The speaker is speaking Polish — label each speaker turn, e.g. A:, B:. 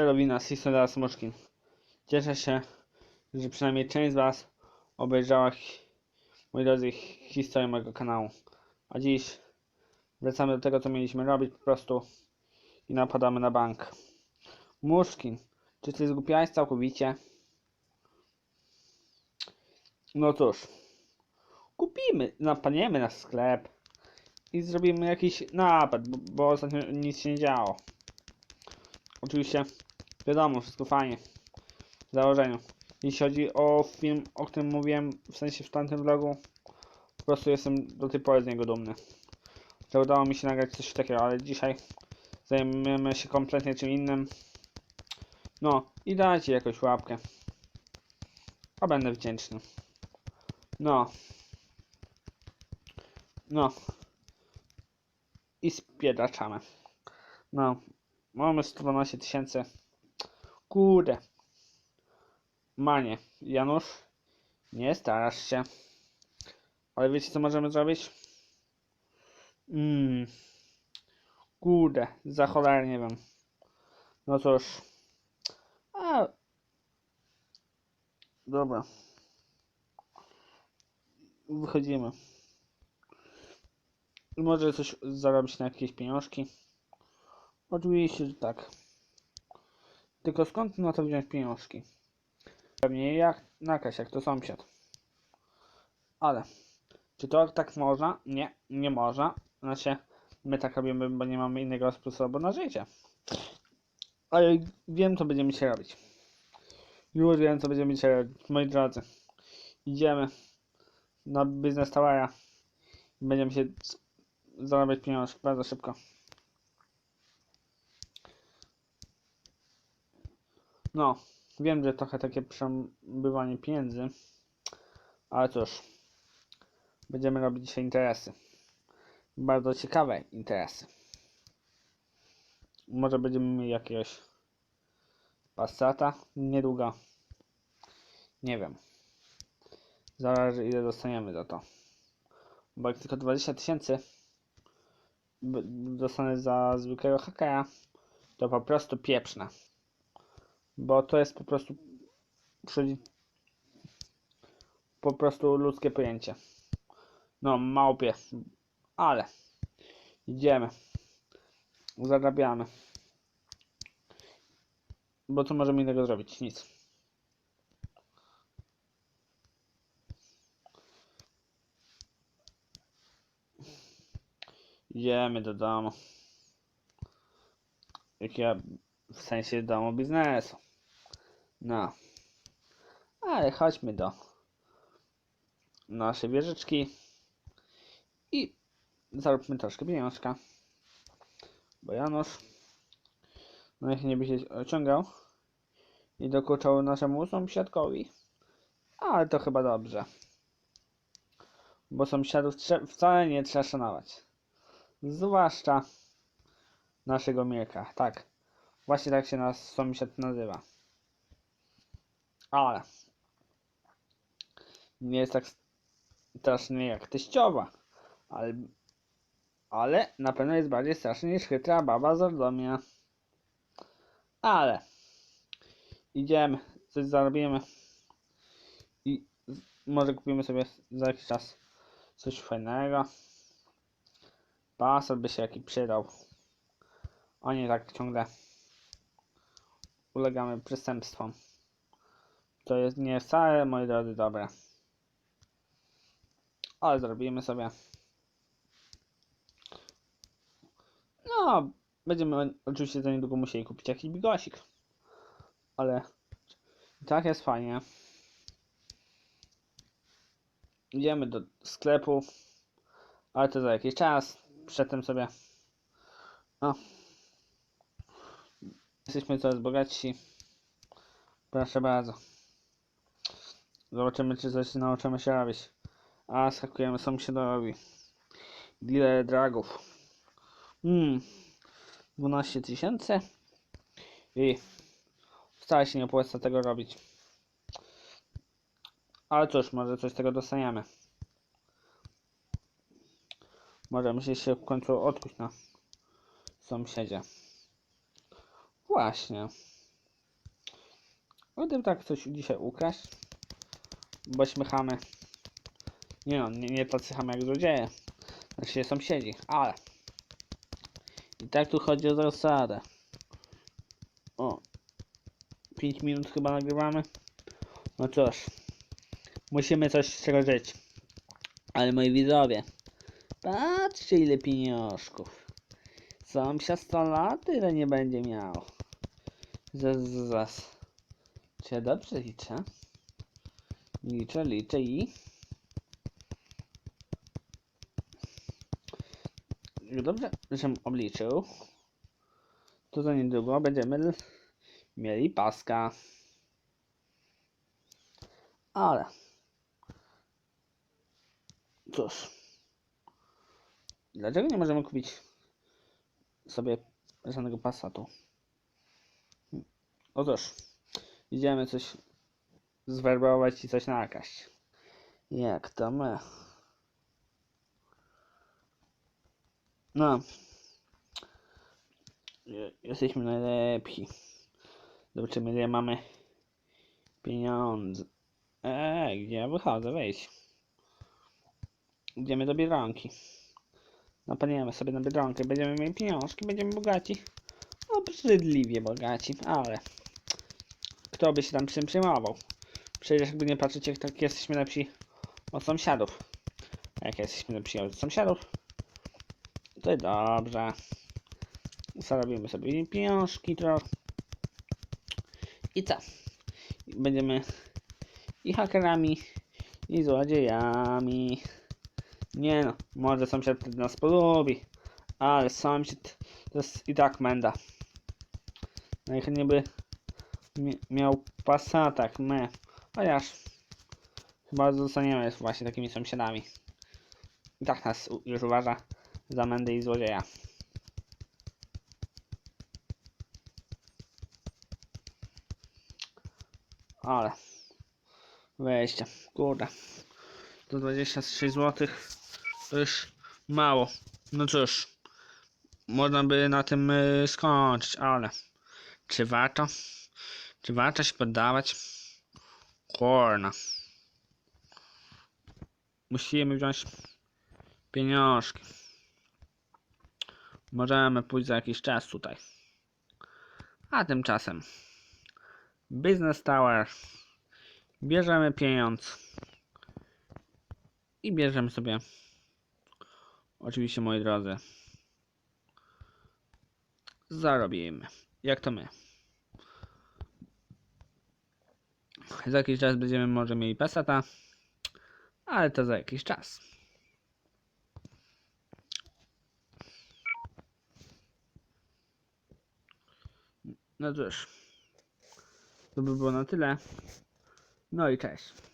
A: Erowina z Historia Smoczkin. Cieszę się, że przynajmniej część z Was obejrzała, moi drodzy, hi- historię mojego kanału. A dziś wracamy do tego, co mieliśmy robić po prostu i napadamy na bank. Muszkin, czy Ty zgłupiałeś całkowicie? No cóż, kupimy, napadniemy na sklep i zrobimy jakiś napad, bo, bo ostatnio nic się nie działo. Oczywiście, wiadomo, wszystko fajnie. W założeniu. Jeśli chodzi o film, o którym mówiłem, w sensie w tamtym vlogu, po prostu jestem do tej pory z niego dumny. Że udało mi się nagrać coś takiego, ale dzisiaj zajmiemy się kompletnie czym innym. No, i dajcie jakąś łapkę. A będę wdzięczny. No. No. I spiedaczamy. No. Mamy 112 tysięcy. Kurde. Manie. Janusz. Nie starasz się. Ale wiecie co możemy zrobić? Mmm. Kurde. Za cholerę nie wiem. No cóż. A. Dobra. Wychodzimy. Może coś zarobić na jakieś pieniążki. Oczywiście, że tak. Tylko skąd na to wziąć pieniążki? Pewnie jak nakaś, jak to sąsiad. Ale, czy to tak można? Nie, nie można. Znaczy, my tak robimy, bo nie mamy innego sposobu na życie. Ale wiem, co będziemy dzisiaj robić. Już wiem, co będziemy dzisiaj robić, moi drodzy. Idziemy na biznes towera. Będziemy się zarabiać pieniążki bardzo szybko. No, wiem, że trochę takie przebywanie pieniędzy, ale cóż, będziemy robić dzisiaj interesy. Bardzo ciekawe interesy. Może będziemy mieli jakiegoś Passata niedługo. Nie wiem. Zależy ile dostaniemy za to. Bo jak tylko 20 tysięcy dostanę za zwykłego hakera, to po prostu pieprzne. Bo to jest po prostu po prostu ludzkie pojęcie. No, małpie. Ale idziemy. Zarabiamy. Bo co możemy innego zrobić? Nic. Idziemy do domu. Jak ja w sensie domu biznesu. No. Ale chodźmy do naszej wieżyczki i zaróbmy troszkę pieniążka. Bo Janusz no niech nie by się ociągał i dokuczał naszemu sąsiadkowi. Ale to chyba dobrze. Bo sąsiadów wcale nie trzeba szanować. Zwłaszcza naszego Mirka. Tak. Właśnie tak się nas sąsiad nazywa. Ale nie jest tak straszny jak teściowa. Ale, ale na pewno jest bardziej straszny niż chytra baba z Ordomia. Ale idziemy, coś zarobimy i może kupimy sobie za jakiś czas coś fajnego. Pasor by się jaki przydał. A nie tak ciągle ulegamy przestępstwom. To jest nie wcale, moi drodzy, dobre. Ale zrobimy sobie. No, będziemy oczywiście za niedługo musieli kupić jakiś bigosik. Ale tak jest fajnie. Idziemy do sklepu. Ale to za jakiś czas. Przedtem sobie. Jesteśmy coraz bogatsi. Proszę bardzo. Zobaczymy, czy coś nauczymy się robić. A, skakujemy sąsiadowi. Dealer dragów. Hmm. 12 tysięcy. I wcale się nie opłaca tego robić. Ale cóż, może coś z tego dostaniemy. Możemy się się w końcu odkuć na sąsiedzie. Właśnie. Gdyby tak coś dzisiaj ukraść, bośmy chamy. Nie no, nie, nie tacy chamy jak złodzieje. Znaczy sąsiedzi, ale i tak tu chodzi o zasadę. O, 5 minut chyba nagrywamy. No cóż, musimy coś z czego żyć. Ale moi widzowie, patrzcie ile pieniążków. Sąsiad 100 lat ile nie będzie miał. Zas, zas. Czy ja dobrze liczę? Liczę, liczę i... Dobrze, żem obliczył, to za niedługo będziemy mieli paska. Ale... Cóż... Dlaczego nie możemy kupić sobie żadnego pasatu? Otóż, idziemy coś zwerbować i coś nakaść. Jak to my? No. Je- Jesteśmy najlepsi. Zobaczymy, ile mamy pieniądze. Eee, gdzie ja wychodzę? Wejdź. Idziemy do Biedronki. Napaniemy sobie na Biedronkę. Będziemy mieli pieniążki, będziemy bogaci. Obrzydliwie bogaci, ale... Kto by się tam czym? Przecież jakby nie patrzeć, jak tak jesteśmy lepsi od sąsiadów. A jak jesteśmy lepsi od sąsiadów, to dobrze. Zarobimy sobie pieniążki trochę. I co? Będziemy i hakerami, i złodziejami. Nie no, może sąsiad nas polubi, ale sąsiad to jest i tak menda. Najchętniej by mi- miał Passata jak my. Chociaż chyba zostaniemy właśnie takimi sąsiadami. I tak nas już uważa za mędy i złodzieja. Ale wejście, kurde. 126 zł to już mało. No cóż, można by na tym y, skończyć, ale czy warto? Czy warto się poddawać? Kurna. Musimy wziąć pieniążki. Możemy pójść za jakiś czas tutaj. A tymczasem Business Tower. Bierzemy pieniądz. I bierzemy sobie oczywiście moi drodzy zarobimy. Jak to my. Za jakiś czas będziemy może mieli Passata, ale to za jakiś czas. No cóż, to by było na tyle. No i cześć.